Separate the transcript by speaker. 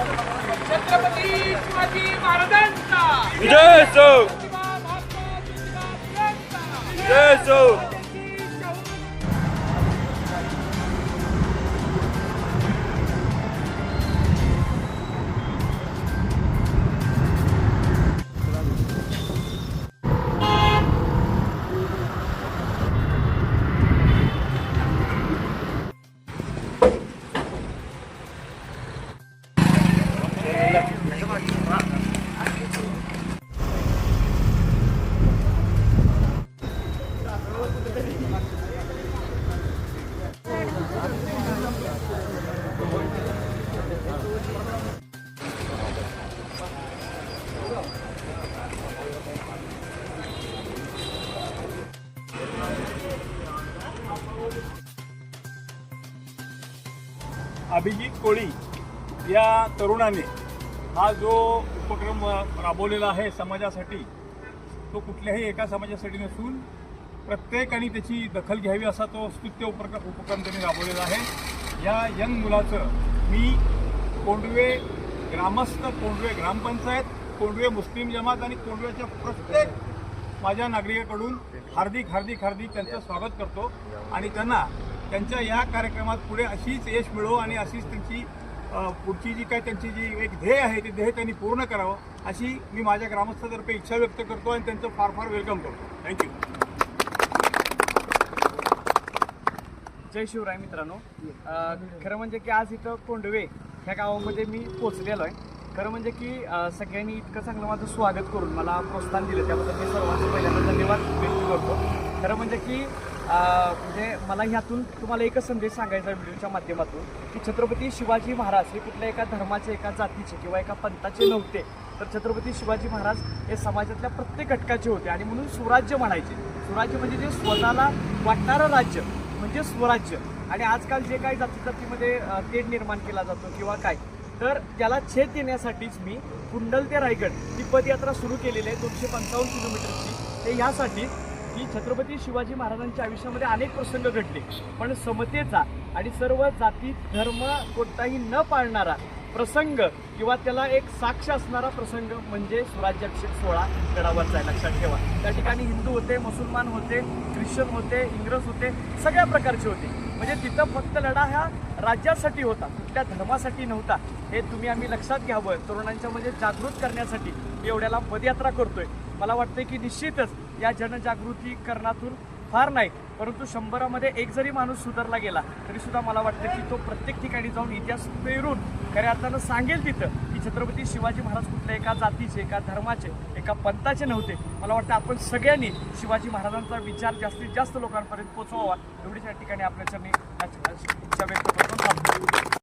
Speaker 1: छत्रपती शिवाजी महाराजांचा.
Speaker 2: सो.
Speaker 1: प्रतिभा महात्मा ज्योतिबा फुलेंचा.
Speaker 2: जय सो.
Speaker 3: अभिजित कोळी या तरुणाने हा जो उपक्रम राबवलेला आहे समाजासाठी तो कुठल्याही एका समाजासाठी नसून प्रत्येकाने त्याची दखल घ्यावी असा तो स्तुत्य उपक्रम उपक्रम त्यांनी राबवलेला आहे. या यंग मुलाचं मी कोंडवे ग्रामस्थ कोंडवे ग्रामपंचायत कोंडवे मुस्लिम जमात आणि कोंडव्याच्या प्रत्येक माझ्या नागरिकाकडून हार्दिक हार्दिक हार्दिक त्यांचं स्वागत करतो. आणि त्यांना त्यांच्या या कार्यक्रमात पुढे अशीच यश मिळो आणि अशीच त्यांची पुढची जी काय त्यांची जी एक ध्येय आहे ते ध्येय त्यांनी पूर्ण करावं अशी मी माझ्या ग्रामस्थातर्फे इच्छा व्यक्त करतो आणि त्यांचं फार फार वेलकम करतो. थँक्यू
Speaker 4: जय शिवराय मित्रांनो. खरं म्हणजे की आज इथं कोंडवे ह्या गावामध्ये मी पोचलेलो आहे. खरं म्हणजे की सगळ्यांनी इतकं चांगलं माझं स्वागत करून मला प्रोत्साहन दिलं. त्याबद्दल मी सर्वांचं पहिल्यांदा धन्यवाद व्यक्त करतो. खरं म्हणजे की म्हणजे मला ह्यातून तुम्हाला एकच संदेश सांगायचा व्हिडिओच्या माध्यमातून की छत्रपती शिवाजी महाराज हे कुठल्या एका धर्माचे एका जातीचे किंवा एका पंथाचे नव्हते. तर छत्रपती शिवाजी महाराज हे समाजातल्या प्रत्येक घटकाचे होते आणि म्हणून स्वराज्य म्हणायचे. स्वराज्य म्हणजे जे स्वतःला वाटणारं राज्य म्हणजे स्वराज्य. आणि आजकाल जे काही जाती जातीमध्ये तेढ निर्माण केला जातो किंवा काय तर त्याला छेद देण्यासाठीच मी कुंडल ते रायगड ही पदयात्रा सुरू केलेली आहे दोनशे पंचावन्न किलोमीटरची. ते ह्यासाठी की छत्रपती शिवाजी महाराजांच्या आयुष्यामध्ये अनेक प्रसंग घडले. पण समतेचा आणि सर्व जाती धर्म कोणताही न पाळणारा प्रसंग किंवा त्याला एक साक्ष असणारा प्रसंग म्हणजे स्वराज्याभिषेक सोहळा गडावरचा आहे लक्षात ठेवा. त्या ठिकाणी हिंदू होते मुसलमान होते ख्रिश्चन होते इंग्रज होते सगळ्या प्रकारचे होते. म्हणजे तिथं फक्त लढा हा राज्यासाठी होता कुठल्या धर्मासाठी नव्हता. हे तुम्ही आम्ही लक्षात घ्यावं. तरुणांच्या मध्ये जागृत करण्यासाठी मी एवढ्याला पदयात्रा करतोय. मला वाटतं की निश्चितच या जनजागृतीकरणातून फार नाही परंतु शंभरामध्ये एक जरी माणूस सुधारला गेला तरी सुद्धा मला वाटतं की तो प्रत्येक ठिकाणी जाऊन इतिहास पेरून खऱ्या अर्थानं सांगेल तिथं की छत्रपती शिवाजी महाराज कुठल्या एका जातीचे एका धर्माचे एका पंथाचे नव्हते. मला वाटतं आपण सगळ्यांनी शिवाजी महाराजांचा विचार जास्तीत जास्त लोकांपर्यंत पोहोचवावा एवढीच या ठिकाणी आपल्या चरणी इच्छा व्यक्त करतो. थांबतो